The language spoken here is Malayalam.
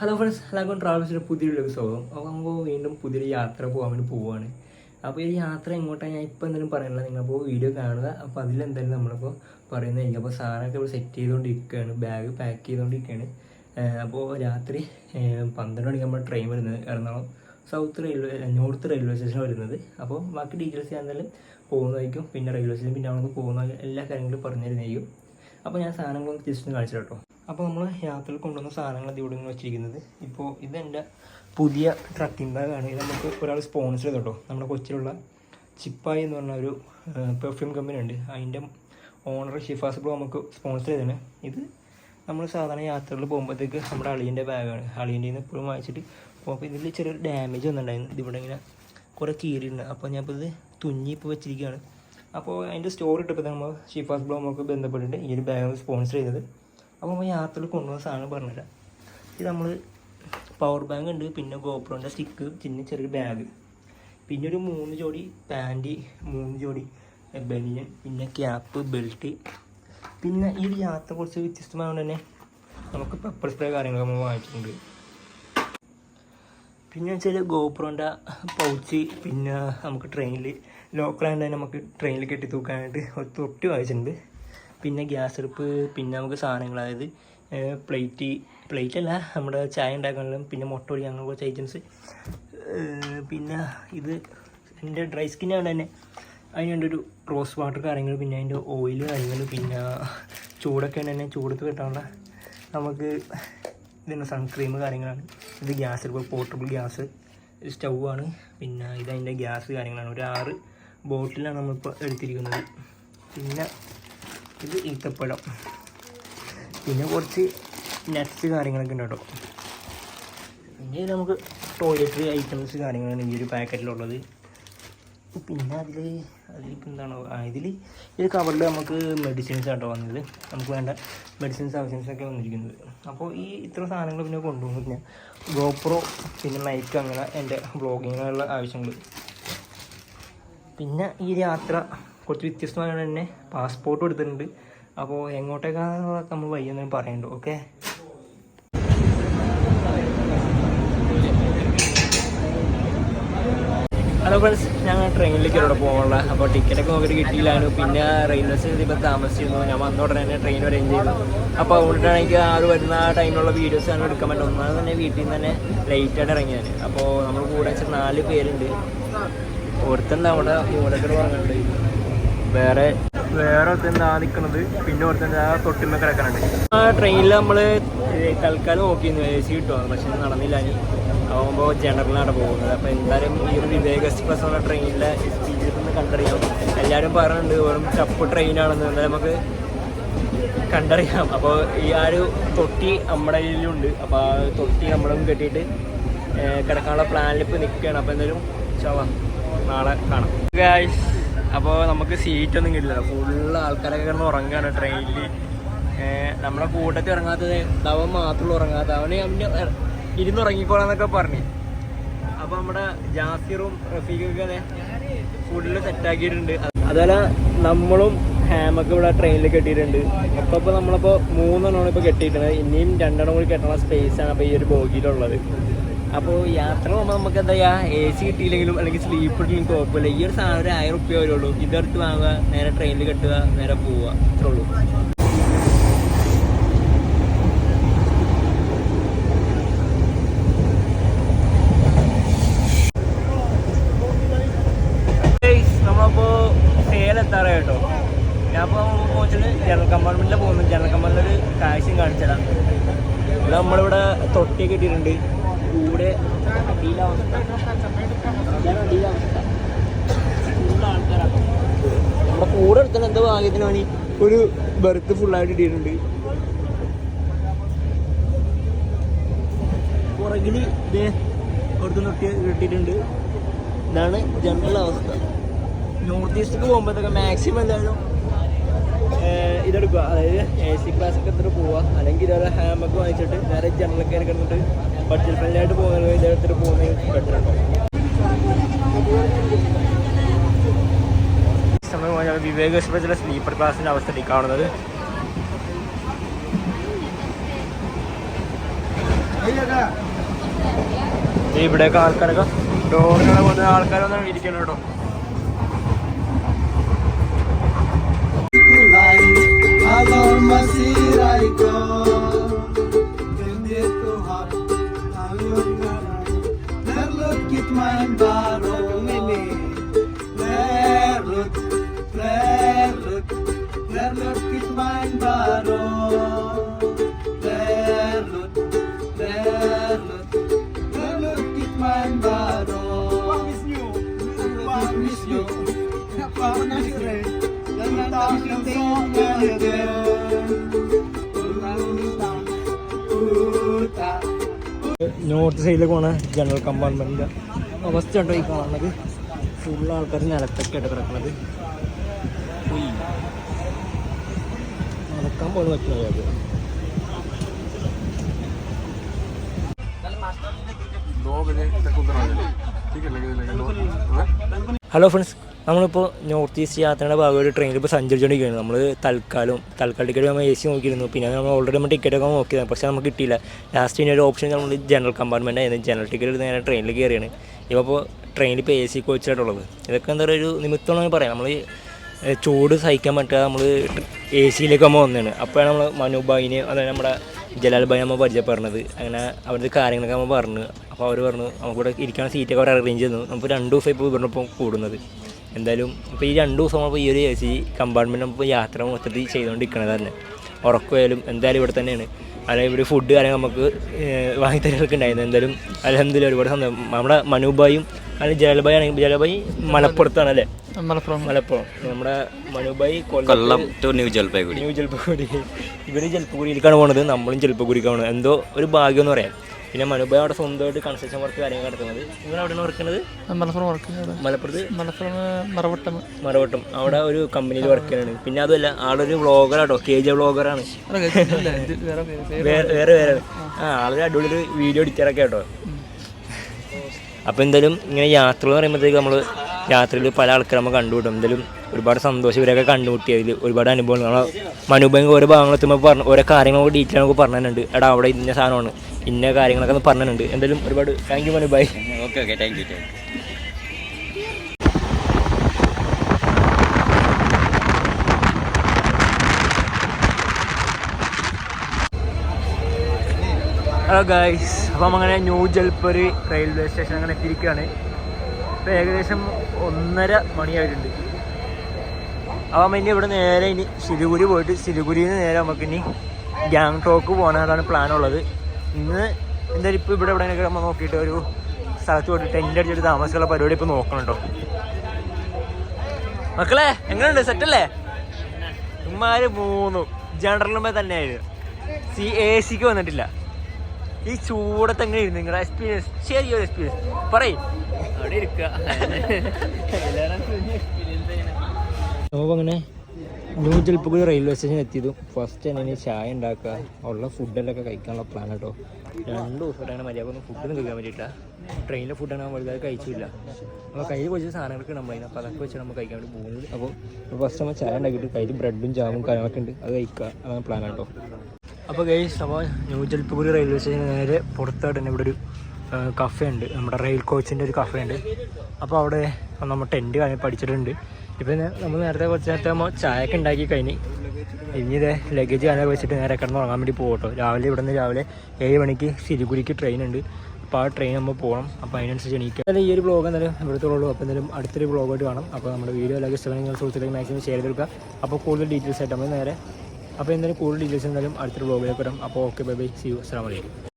ഹലോ ഫ്രണ്ട്സ് എല്ലാവർക്കും ട്രാവൽസിന്റെ പുതിയൊരു സ്വാഗതം അപ്പോൾ നമുക്ക് വീണ്ടും പുതിയൊരു യാത്ര പോകാൻ വേണ്ടി പോവുകയാണ് അപ്പോൾ ഈ യാത്ര എങ്ങോട്ടാണ് ഞാൻ ഇപ്പോൾ എന്തെങ്കിലും പറയുന്നില്ല. നിങ്ങളപ്പോൾ വീഡിയോ കാണുക. അപ്പോൾ അതിലെന്തായാലും നമ്മളിപ്പോൾ പറയുന്നതായിരിക്കും. അപ്പോൾ സാധനമൊക്കെ ഇവിടെ സെറ്റ് ചെയ്തുകൊണ്ടിരിക്കുകയാണ് ബാഗ് പാക്ക് ചെയ്തുകൊണ്ടിരിക്കുകയാണ് അപ്പോൾ രാത്രി പന്ത്രണ്ട് മണിക്ക് നമ്മൾ ട്രെയിൻ വരുന്നത് Ernakulam south railway north railway station വരുന്നത്. അപ്പോൾ ബാക്കി ഡീറ്റെയിൽസ് ഞാൻ എന്തായാലും പോകുന്നതായിരിക്കും. പിന്നെ റെയിൽവേ സ്റ്റേഷൻ പിന്നെ അവിടെ പോകുന്ന എല്ലാ കാര്യങ്ങളും പറഞ്ഞു തരുന്നതായിരിക്കും. അപ്പോൾ ഞാൻ സാധനങ്ങളൊന്ന് ജസ്റ്റ് കാണിച്ചു കേട്ടോ അപ്പോൾ നമ്മൾ യാത്രയിൽ കൊണ്ടുവന്ന സാധനങ്ങൾ ഇവിടെ നിന്ന് വെച്ചിരിക്കുന്നത്. ഇപ്പോൾ ഇതെന്റെ പുതിയ ട്രക്കിംഗ് ബാഗാണ് ഇത് നമുക്ക് ഒരാൾ സ്പോൺസർ ചെയ്തു കേട്ടോ നമ്മുടെ കൊച്ചിലുള്ള ചിപ്പായി എന്ന് പറഞ്ഞ ഒരു പെർഫ്യൂം കമ്പനി ഉണ്ട്. അതിന്റെ ഓണർ ഷിഫാസ് ബ്രോ നമുക്ക് സ്പോൺസർ ചെയ്തതാണ്. ഇത് നമ്മൾ സാധാരണ യാത്രകളിൽ പോകുമ്പോഴത്തേക്ക് നമ്മുടെ അളിയന്റെ ബാഗാണ് അളിയന്റെ നിന്ന് ഇപ്പോഴും വാങ്ങിച്ചിട്ട് അപ്പോൾ ഇതിൽ ചെറിയൊരു ഡാമേജ് വന്നിട്ടുണ്ടായിരുന്നു. ഇതിവിടെ ഇങ്ങനെ കുറേ കീറിയിട്ടുണ്ട്. അപ്പോൾ ഞാൻ ഇപ്പോൾ ഇത് തുഞ്ഞി ഇപ്പോൾ വെച്ചിരിക്കുകയാണ്. അപ്പോൾ അതിന്റെ സ്റ്റോറി ഇട്ടപ്പോൾ നമ്മൾ ഷിഫാസ് ബ്ലോ നമുക്ക് ബന്ധപ്പെട്ടിട്ട് ഈ ഒരു ബാഗ് സ്പോൺസർ ചെയ്തത്. അപ്പോൾ നമ്മൾ യാത്രയിൽ കൊണ്ടുവന്ന സാധനം പറഞ്ഞുതരാം. ഇത് നമ്മൾ പവർ ബാങ്ക് ഉണ്ട് പിന്നെ ഗോപ്രോന്റെ സ്റ്റിക്ക് പിന്നെ ചെറിയൊരു ബാഗ് പിന്നെ ഒരു മൂന്ന് ജോഡി പാന്റ് മൂന്ന് ജോഡി ബനിയൻ പിന്നെ ക്യാപ്പ് ബെൽറ്റ് പിന്നെ ഈ ഒരു യാത്ര കുറച്ച് വ്യത്യസ്തമായതുകൊണ്ട് തന്നെ നമുക്ക് പെപ്പർ സ്പ്രേ കാര്യങ്ങളൊക്കെ നമ്മൾ വാങ്ങിച്ചിട്ടുണ്ട്. പിന്നെ വെച്ചാൽ ഗോപ്രോന്റെ പൗച്ച് പിന്നെ നമുക്ക് ട്രെയിനിൽ ലോക്കലായതുകൊണ്ട് തന്നെ നമുക്ക് ട്രെയിനിൽ കെട്ടി തൂക്കാനായിട്ട് തൊട്ടി വാങ്ങിച്ചിട്ടുണ്ട്. പിന്നെ ഗ്യാസ് അടുപ്പ് പിന്നെ നമുക്ക് സാധനങ്ങൾ അതായത് പ്ലേറ്റ് പ്ലേറ്റ് അല്ല നമ്മുടെ ചായ ഉണ്ടാക്കാനുള്ള പിന്നെ മുട്ട പൊടി അങ്ങനെ കുറച്ച് ഐറ്റംസ് പിന്നെ ഇത് എന്റെ ഡ്രൈ സ്കിൻ ആയതുകൊണ്ട് തന്നെ. അതിന് വേണ്ടി ഒരു റോസ് വാട്ടർ കാര്യങ്ങൾ പിന്നെ അതിന്റെ ഓയിൽ കാര്യങ്ങൾ പിന്നെ ചൂടൊക്കെ തന്നെ ചൂടത്ത് കിട്ടാനുള്ള നമുക്ക് ഇതിന്റെ സൺക്രീം കാര്യങ്ങളാണ്. ഇത് ഗ്യാസ് ഇപ്പോൾ പോർട്ടബിൾ ഗ്യാസ് സ്റ്റൗ ആണ്. പിന്നെ ഇതതിന്റെ ഗ്യാസ് കാര്യങ്ങളാണ്. ഒരു ആറ് ബോട്ടിലാണ് നമ്മളിപ്പോൾ എടുത്തിരിക്കുന്നത്. പിന്നെ ഇത് ഈത്തപ്പഴം. പിന്നെ കുറച്ച് നട്ട്സ് കാര്യങ്ങളൊക്കെ ഉണ്ട് കേട്ടോ. പിന്നെ നമുക്ക് ടോയ്ലറ്ററി ഐറ്റംസ് കാര്യങ്ങളാണ് ഈ ഒരു പാക്കറ്റിലുള്ളത് പിന്നെ അതിൽ അതിലിപ്പോൾ എന്താണോ? ഇതിൽ ഈ കവറിൽ നമുക്ക് മെഡിസിൻസ് ആട്ടോ വന്നത്. നമുക്ക് വേണ്ട മെഡിസിൻസ് ആവശ്യൻസൊക്കെ വന്നിരിക്കുന്നത്. അപ്പോൾ ഈ ഇത്ര സാധനങ്ങൾ പിന്നെ കൊണ്ടുപോകുന്നു പിന്നെ ഗോപ്രോ പിന്നെ മൈക്ക് അങ്ങനെ എന്റെ ബ്ലോഗിങ്ങിനുള്ള ആവശ്യങ്ങൾ പിന്നെ ഈ യാത്ര കുറച്ച് വ്യത്യസ്തമായത് തന്നെ പാസ്പോർട്ട് എടുത്തിട്ടുണ്ട്. അപ്പോൾ എങ്ങോട്ടേക്കാണെന്നൊക്കെ നമ്മൾ വയ്യെന്ന് പറയണ്ടു ഓക്കെ ഹലോ ഫ്രണ്ട്സ് ഞങ്ങൾ ട്രെയിനിലേക്ക് അവിടെ പോകാനുള്ള അപ്പോൾ ടിക്കറ്റൊക്കെ നോക്കിയിട്ട് കിട്ടിയില്ലായിരുന്നു. പിന്നെ റെയിൽവേ സ്റ്റേഷനിൽ ഇപ്പോൾ താമസിച്ചിരുന്നു. ഞാൻ വന്ന ഉടനെ തന്നെ ട്രെയിൻ അറേഞ്ച് ചെയ്തു. അപ്പോൾ അതുകൊണ്ടിട്ടാണ് എനിക്ക് ആ ഒരു വരുന്ന ടൈമിലുള്ള വീഡിയോസ് ആണ് എടുക്കാൻ പറ്റും. ഒന്നാമത് തന്നെ വീട്ടിൽ നിന്ന് തന്നെ ലേറ്റായിട്ട് ഇറങ്ങിയത്. അപ്പോൾ നമ്മൾ കൂടെ വെച്ചാൽ നാല് പേരുണ്ട്. ഒരുത്തൻ അവിടെ മൂലക്കട പറഞ്ഞിട്ടുണ്ട്. വേറെ വേറെ ഒരുത്തൻ ആ നിൽക്കുന്നത് പിന്നെ ഒരുത്തൻ ആ തൊട്ടിമ്മ കിടക്കാനുണ്ട് ആ ട്രെയിനിൽ നമ്മൾ തൽക്കാലം നോക്കിയിരുന്നു. എ സി കിട്ടുക പക്ഷെ നടന്നില്ല ഇനി. ആകുമ്പോൾ ജനറലാണ് പോകുന്നത്. അപ്പോൾ എന്തായാലും ഈ ഒരു വിവേക് എക്സ്പ്രസ് എന്ന ട്രെയിനിലെ സ്പീഡിൽ നിന്ന് കണ്ടറിയാം. എല്ലാവരും പറയുന്നുണ്ട് വെറും ചപ്പ് ട്രെയിനാണെന്ന് എന്തായാലും നമുക്ക് കണ്ടറിയാം. അപ്പോൾ ഈ ആ ഒരു തൊട്ടി നമ്മുടെ കയ്യിലുണ്ട്. അപ്പോൾ ആ തൊട്ടി നമ്മളും കെട്ടിയിട്ട് കിടക്കാനുള്ള പ്ലാനിൽ ഇപ്പോൾ നിൽക്കുകയാണ് അപ്പോൾ എന്തായാലും ചവാ നാളെ കാണാം. ഗായ്സ് അപ്പോൾ നമുക്ക് സീറ്റൊന്നും കിട്ടില്ല. ഫുള്ള് ആൾക്കാരൊക്കെ കിടന്ന് ഉറങ്ങുകയാണ് ട്രെയിനിൽ നമ്മളെ കൂട്ടത്തിൽ ഇറങ്ങാത്തത് അവൻ മാത്രമേ ഉറങ്ങാത്ത അവന് അവന് ഇരുന്ന് ഉറങ്ങിക്കോളാന്നൊക്കെ പറഞ്ഞു. അപ്പോൾ നമ്മുടെ ജാസിറും റഫീഖൊക്കെ അതെ ഫുള്ള് സെറ്റാക്കിയിട്ടുണ്ട് അതുപോലെ നമ്മളും ഹാമൊക്കെ ഇവിടെ ട്രെയിനിൽ കെട്ടിയിട്ടുണ്ട്. അപ്പോൾ ഇപ്പോൾ നമ്മളിപ്പോൾ മൂന്നെണ്ണമാണ് ഇപ്പോൾ കെട്ടിയിട്ടുള്ളത് ഇനിയും രണ്ടെണ്ണം കൂടി കെട്ടണ സ്പേസാണ് അപ്പോൾ ഈ ഒരു ബോഗിയിലുള്ളത് അപ്പോൾ യാത്ര പോകുമ്പോൾ നമുക്ക് എന്താ ചെയ്യുക എ സി കിട്ടിയില്ലെങ്കിലും അല്ലെങ്കിൽ സ്ലീപ്പർ ഇല്ലെങ്കിൽ കുഴപ്പമില്ല. ഈ ഒരു സാധനം ഒരു ആയിരം റുപ്യ വരുള്ളൂ. ഇതെടുത്ത് വാങ്ങുക നേരെ ട്രെയിനിൽ കെട്ടുക നേരെ പോവുക. അത്രേ ഉള്ളൂ. Guys, നമ്മളിപ്പോ സേലെത്താറായി കേട്ടോ. ഞാൻ ഇപ്പോൾ പോയിച്ചിട്ട് ജനറൽ കമ്പാർട്ട്മെന്റിൽ പോകുന്നു. ജനറൽ കമ്പാർട്ട്മെന്റിൽ ഒരു കാഴ്ചയും കാണിച്ചതാണ് നമ്മളിവിടെ തൊട്ടി കിട്ടിയിട്ടുണ്ട് കൂടെ ഇതാണ് അടിയിലെ അവസ്ഥ നമ്മുടെ കൂടെ എടുത്തത് എന്താ ഭാഗ്യത്തിന് ഒരു ബെർത്ത് ഫുള്ളായിട്ട് ഇട്ടിട്ടുണ്ട്. പുറകിൽ ഇതേ ഒരുത്ത് നിർത്തി ഇട്ടിട്ടുണ്ട്. ഇതാണ് ജനറൽ അവസ്ഥ. നോർത്ത് ഈസ്റ്റിക്ക് പോകുമ്പോഴത്തേക്ക് മാക്സിമം എന്തായാലും ഇതെടുക്കുക. അതായത് എ സി ക്ലാസ് ഒക്കെ എടുത്തിട്ട് പോവുക അല്ലെങ്കിൽ ഇതേപോലെ ഹാമൊക്കെ വാങ്ങിച്ചിട്ട് നേരെ ജനറൽ കയറി കിടന്നിട്ട് ബഡ്ജറ്റ് ഫ്രണ്ട്ലി ആയിട്ട് പോകുന്നത് ഇതെടുത്തിട്ട് പോകുന്നത് ബെറ്റർ ഉണ്ടോ സമയം വിവേക് എക്സ്പ്രസിലെ സ്ലീപ്പർ ക്ലാസ്സിന്റെ അവസ്ഥയിൽ കാണുന്നത്. ഇവിടെയൊക്കെ ആൾക്കാരൊക്കെ ഡോറിനോടെ പോകുന്ന ആൾക്കാരൊന്നും ഇരിക്കണം കേട്ടോ. Alor നോർത്ത് സൈഡിലേക്ക് പോണ ജനറൽ കമ്പാർട്ട്മെന്റിന്റെ അവസ്ഥ ഉണ്ടോ ഈ കാണുന്നത്? ഫുൾ ആൾക്കാർ നിലത്തൊക്കെ ഉയ്. നടക്കാൻ പോലും പറ്റില്ല അത് ഹലോ ഫ്രണ്ട്സ് നമ്മളിപ്പോൾ നോർത്ത് ഈസ്റ്റ് യാത്രയുടെ ഭാഗമായിട്ട് ട്രെയിനിൽ ഇപ്പോൾ സഞ്ചരിച്ചുകൊണ്ടിരിക്കുകയാണ് നമ്മൾ തൽക്കാലം തൽക്കാലം ടിക്കറ്റ് നമ്മൾ എ സി നോക്കിയിരുന്നു. പിന്നെ നമ്മൾ ഓൾറെഡി നമ്മൾ ടിക്കറ്റ് ഒക്കെ നോക്കിയത് പക്ഷേ നമുക്ക് കിട്ടിയില്ല. ലാസ്റ്റ് ഇനി ഒരു ഓപ്ഷൻ നമ്മൾ ജനറൽ കമ്പാർട്ട്മെന്റ് ആയിരുന്നു. ജനറൽ ടിക്കറ്റ് എടുത്ത് നേരെ ട്രെയിനിൽ കയറിയാണ് ഇപ്പോൾ ട്രെയിനിൽ ഇപ്പോൾ എ സി കോച്ചായിട്ടുള്ളത് ഇതൊക്കെ എന്താ പറയുക ഒരു നിമിത്തമാണെന്ന് പറയാം. നമ്മൾ ചൂട് സഹിക്കാൻ പറ്റാതെ നമ്മൾ എ സിയിലേക്ക് നമ്മൾ വന്നതാണ്. അപ്പോഴാണ് നമ്മൾ മനുബായിനെ അതായത് നമ്മുടെ ജലാൽ ഭായി നമ്മൾ പരിചയപ്പെടുന്നത്. അങ്ങനെ അവരുടെ കാര്യങ്ങളൊക്കെ നമ്മൾ പറഞ്ഞു. അപ്പോൾ അവർ പറഞ്ഞു നമുക്കിവിടെ ഇരിക്കാൻ സീറ്റൊക്കെ അവർ അറേഞ്ച് ചെയ്തു നമുക്ക് രണ്ട് ദിവസം ഇപ്പോൾ ഇവരിപ്പം കൂടുന്നത്. എന്തായാലും ഇപ്പോൾ ഈ രണ്ട് ദിവസം നമ്മളിപ്പോൾ ഈ ഒരു എ സി കമ്പാർട്ട്മെന്റ് നമുക്ക് യാത്ര മൊത്തത്തിൽ ചെയ്തുകൊണ്ടിരിക്കണത് തന്നെ. ഉറക്കമായാലും എന്തായാലും ഇവിടെ തന്നെയാണ്. അല്ലെങ്കിൽ ഇവിടെ ഫുഡ് കാര്യങ്ങൾ നമുക്ക് വാങ്ങി വാങ്ങിത്തരൊക്കെ ഉണ്ടായിരുന്നു. എന്തായാലും അലഹമില്ല ഒരുപാട് സന്തോഷം. നമ്മുടെ മനുബായും അല്ലെങ്കിൽ ജലബായി ആണെങ്കിൽ ജലബായി മലപ്പുറത്താണ് അല്ലേ? മലപ്പുറം. മലപ്പുറം. നമ്മുടെ Manubhai Kollam to new Jalpaiguri new Jalpaiguri ഇവർ ജൽപ്പഗുരിയിലേക്കാണ് പോണത്. നമ്മളും ജൽപ്പഗുരിക്കാണ് എന്തോ ഒരു ഭാഗ്യം എന്ന് പറയാം. പിന്നെ മനുബായി അവിടെ സ്വന്തമായിട്ട് കൺസ്ട്രക്ഷൻ വർക്ക് കാര്യങ്ങൾ നടത്തുന്നത്. നിങ്ങൾ അവിടെയാണ് വർക്കുന്നത് മലപ്പുറം വർക്ക് ചെയ്യുന്നത്. മലപ്പുറത്ത്? മലപ്പുറം മറവട്ടം. മറവട്ടം. അവിടെ ഒരു കമ്പനിയിൽ വർക്ക് ചെയ്യുന്നത് പിന്നെ അതുമല്ല ആളൊരു വ്ളോഗറാട്ടോ കെ ജെ വ്ളോഗറാണ് വേറെ വേറെ ആ ആളൊരു അടിപൊളി ഒരു വീഡിയോ എഡിറ്ററൊക്കെ കേട്ടോ അപ്പോൾ എന്തായാലും ഇങ്ങനെ യാത്ര എന്ന് പറയുമ്പോഴത്തേക്ക് നമ്മൾ യാത്രയിൽ പല ആൾക്കാർ നമ്മൾ കണ്ടുവിടും എന്തായാലും ഒരുപാട് സന്തോഷം ഇവരൊക്കെ കണ്ടുമുട്ടിയതിൽ ഒരുപാട് അനുഭവങ്ങൾ. നമ്മളെ മനുഭവങ്ങൾ ഓരോ ഭാഗങ്ങളെത്തുമ്പോൾ പറഞ്ഞു ഓരോ കാര്യങ്ങളൊക്കെ ഡീറ്റെയിൽ നമുക്ക് പറഞ്ഞിട്ടുണ്ട്. എടാ അവിടെ ഇന്ന സാധനമാണ്. ഇന്ന കാര്യങ്ങളൊക്കെ ഒന്ന് പറഞ്ഞിട്ടുണ്ട്. എന്തെങ്കിലും ഒരുപാട് thank you Manubhai okay okay thank you thank you hello guys അപ്പം അങ്ങനെ ന്യൂ ജൽപ്പൂർ റെയിൽവേ സ്റ്റേഷൻ അങ്ങനെ എത്തിയിരിക്കുകയാണ്. ഇപ്പം ഏകദേശം ഒന്നര മണിയായിട്ടുണ്ട്. അപ്പം ഇനി ഇവിടെ നേരെ ഇനി സിലിഗുരി പോയിട്ട് സിലിഗുരിയിൽ നിന്ന് നേരെ നമുക്ക് ഇനി ഗാങ്ടോക്ക് പോകാനാണ് പ്ലാൻ ഉള്ളത്. ഇന്ന് എന്തായാലും ഇപ്പോൾ ഇവിടെ എവിടെയൊക്കെ നമ്മൾ നോക്കിയിട്ട് ഒരു സ്ഥലത്ത് പോയിട്ട് ടെന്റ് അടിച്ചിട്ട് താമസിച്ചുള്ള പരിപാടി ഇപ്പോൾ നോക്കണുണ്ടോ മക്കളെ എങ്ങനെയുണ്ട്? സെറ്റല്ലേ ഉമ്മാര് മൂന്നും ജനറലുമ്പോൾ തന്നെയായിരുന്നു. സി എ സിക്ക് വന്നിട്ടില്ല. ഈ ചൂടത്തെങ്ങനെ ഇരുന്നു നിങ്ങളുടെ എക്സ്പീരിയൻസ് ചെറിയൊരു എക്സ്പീരിയൻസ് പറയും. അവിടെ ഇരിക്കുക. അങ്ങനെ ന്യൂ ജൽപ്പൂരി റെയിൽവേ സ്റ്റേഷൻ എത്തിയതും ഫസ്റ്റ് തന്നെ ചായ ഉണ്ടാക്കുക. ഉള്ള ഫുഡെല്ലാം കഴിക്കാനുള്ള പ്ലാൻ കേട്ടോ രണ്ട് ദിവസമായിട്ടാണ് മര്യാദ ഒന്നും ഫുഡൊന്നും കഴിക്കാൻ വേണ്ടിയിട്ടാണ് ട്രെയിനിലെ ഫുഡാണ് നമ്മൾ വലുതായി കഴിച്ചില്ല അപ്പോൾ കയ്യിൽ കുറച്ച് സാധനങ്ങളൊക്കെ നമ്മൾ അപ്പോൾ അതൊക്കെ വെച്ചിട്ട് നമ്മൾ കഴിക്കാൻ വേണ്ടി പോകുന്നത്. അപ്പോൾ ഫസ്റ്റ് നമ്മൾ ചായ ഉണ്ടാക്കിയിട്ട് കയ്യിൽ ബ്രെഡും ജാമും കാര്യങ്ങളൊക്കെ ഉണ്ട്. അത് കഴിക്കുക. അതാണ് പ്ലാൻ കേട്ടോ അപ്പോൾ ഗൈസ് അപ്പോൾ ന്യൂ ജൽപ്പൂരി റെയിൽവേ സ്റ്റേഷൻ നേരെ പുറത്തായിട്ട് തന്നെ ഇവിടെ ഒരു കഫേ ഉണ്ട് നമ്മുടെ റെയിൽ കോച്ചിന്റെ ഒരു കഫേ ഉണ്ട് അപ്പോൾ അവിടെ നമ്മൾ ടെന്റ് കാര്യം പഠിച്ചിട്ടുണ്ട്. ഇപ്പം നമ്മൾ നേരത്തെ കുറച്ച് നേരത്തെ നമ്മൾ ചായയൊക്കെ ഉണ്ടാക്കി കഴിഞ്ഞ്. ഇനി ഇതേ ലഗേജ് കാര്യം വെച്ചിട്ട് നേരെ കിടന്ന് ഉറങ്ങാൻ വേണ്ടി പോകട്ടോ രാവിലെ ഇവിടെ നിന്ന് രാവിലെ ഏഴ് മണിക്ക് സിരിഗുരിക്ക് ട്രെയിൻ ഉണ്ട്. അപ്പോൾ ആ ട്രെയിൻ നമ്മൾ പോകണം അപ്പോൾ അതിനനുസരിച്ച് എണീക്കുക അതായത് ഈ ഒരു ബ്ലോഗ് എന്തായാലും ഇവിടുത്തുള്ളൂ അപ്പോൾ എന്തായാലും അടുത്തൊരു ബ്ലോഗായിട്ട് കാണാം. അപ്പോൾ നമ്മുടെ വീഡിയോ അല്ലെങ്കിൽ നിങ്ങൾ സുഹൃത്തുക്കളെ മാക്സിമം ഷെയർ ചെയ്തെടുക്കുക അപ്പോൾ കൂടുതൽ ഡീറ്റെയിൽസ് ആയിട്ട് നമ്മൾ നേരെ അപ്പോൾ എന്തായാലും കൂടുതൽ ഡീറ്റെയിൽസ് എന്തായാലും അടുത്തൊരു ബ്ലോഗിലേക്ക് വരാം. അപ്പോൾ okay bye bye see you അസ്സാം വലൈക്കും